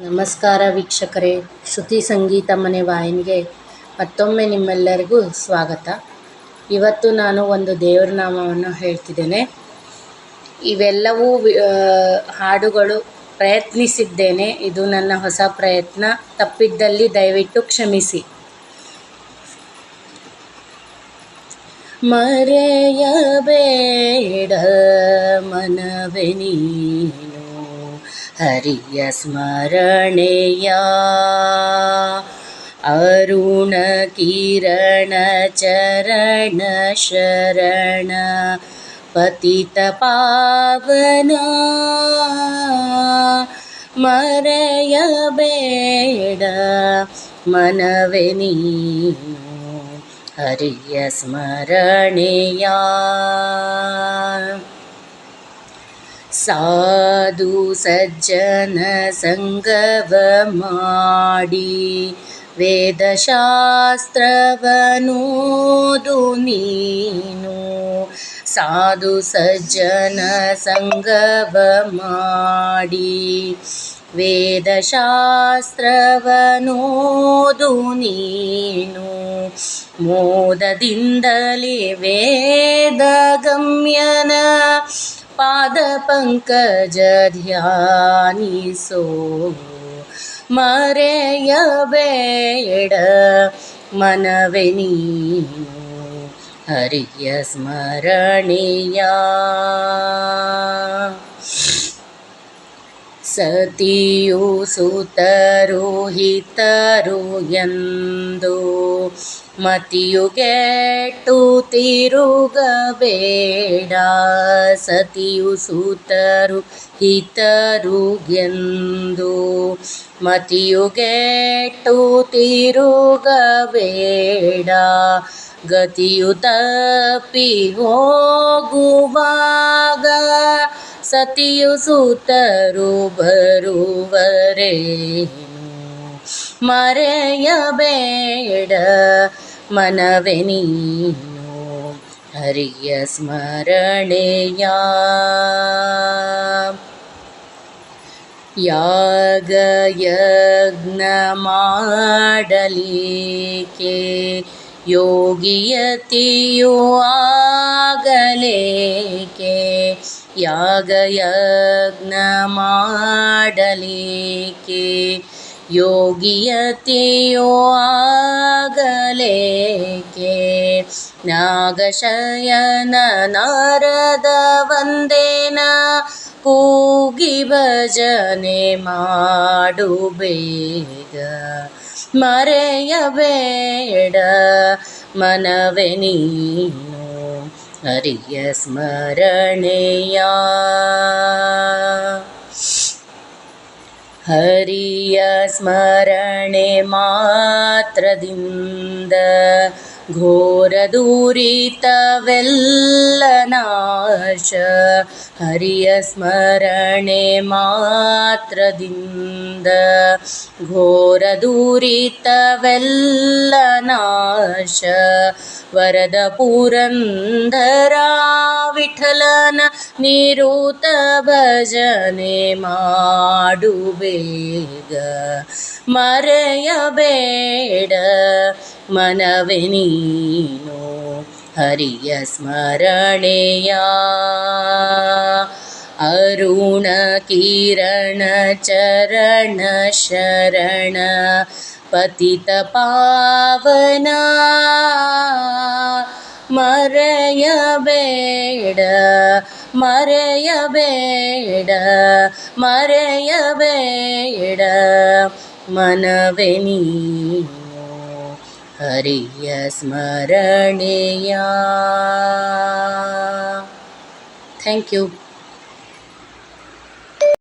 ನಮಸ್ಕಾರ ವೀಕ್ಷಕರೇ. ಶ್ರುತಿ ಸಂಗೀತ ಮನೆ ವಾಹಿನಿಗೆ ಮತ್ತೊಮ್ಮೆ ನಿಮ್ಮೆಲ್ಲರಿಗೂ ಸ್ವಾಗತ. ಇವತ್ತು ನಾನು ಒಂದು ದೇವರ ನಾಮವನ್ನು ಹೇಳ್ತಿದ್ದೇನೆ. ಇವೆಲ್ಲವೂ ಹಾಡುಗಳು ಪ್ರಯತ್ನಿಸಿದ್ದೇನೆ. ಇದು ನನ್ನ ಹೊಸ ಪ್ರಯತ್ನ. ತಪ್ಪಿದ್ದಲ್ಲಿ ದಯವಿಟ್ಟು ಕ್ಷಮಿಸಿ. ಮರೆಯಬೇಡ ಮನವೆ ನೀನು ಹರಿಯ ಸ್ಮರಣೆಯ ಅರುಣ ಕಿರಣ ಚರಣ ಶರಣ ಪತಿತ ಪಾವನ ಮರೆಯಬೇಡ ಮನವೆ ನೀನು ಹರಿಯ ಸ್ಮರಣೆಯ ಸಾಧು ಸಜ್ಜನ ಸಂಗವ ಮಾಡಿ ವೇದಶಾಸ್ತ್ರವನೋದು ನೀನು. ಸಾಧು ಸಜ್ಜನ ಸಂಗವ ಮಾಡಿ ವೇದಶಾಸ್ತ್ರವನೋದು ನೀನು. ಮೋದದಿಂದಲೇ ವೇದ पादपङ्कज ध्यानि सो मरेयवेडमनविनी हर्यस्मरणिया सतीयु सुतरोहितरु यन्तु ಹಿತರು ಎಂದು ಮತಿಯು ಗೆಟ್ಟು ತಿರುಗಬೇಡ. ಸತಿಯು ಸೂತರು ಹಿತರು ಎಂದು ಮತಿಯು ಗೆಟ್ಟು ತಿರುಗಬೇಡ. ಗತಿಯು ತಪ್ಪಿ ಹೋಗುವಾಗ ಸತಿಯು ಸೂತರು ಬರುವರೇನು ಮರೆಯಬೇಡ. ಮನವೆ ನೀನು ಹರಿಯ ಸ್ಮರಣೆಯ. ಯಾಗ ಯಜ್ಞ ಮಾಡಲಿಕ್ಕೆ ಯೋಗಿಯತಿಯು ಆಗಲೇಕೆ? ಯಾಗ ಯಜ್ಞ ಮಾಡಲಿಕ್ಕೆ ಯೋಗಿಯತಿಯೋ ಆಗಲೇಕೆ? ನಾಗಶಯನ ನಾರದ ವಂದೇನ ಕೂಗಿ ಭಜನೆ ಮಾಡು ಬೇಗ ಮರೆಯಬೇಡ ಮನವೆ ನೀನು ಹರಿಯ ಸ್ಮರಣೆಯ. ಹರಿಯ ಸ್ಮರಣೆ ಮಾತ್ರದಿಂದ ಘೋರ ದೂರಿತವೆಲ್ಲ ನಾಶ. ಹರಿಯ ಸ್ಮರಣೆ ಮಾತ್ರದಿಂದ ಘೋರ ದೂರಿತವೆಲ್ಲ ನಾಶ. ವರದ ಪುರಂದರ ನಿರುತ ಭಜನೆ ಮಾಡುಬೇಗ ಮರೆಯಬೇಡ ಮನವೆ ನೀನು ಹರಿಯ ಸ್ಮರಣೆಯ. ಅರುಣ ಕಿರಣ ಚರಣ ಶರಣ ಪತಿತ ಪಾವನ. ಮರೆಯಬೇಡ ಮರೆಯಬೇಡ ಮರೆಯಬೇಡ ಮನವೆ ನೀನು ಹರಿಯ ಸ್ಮರಣೆಯ ಥ್ಯಾಂಕ್ ಯು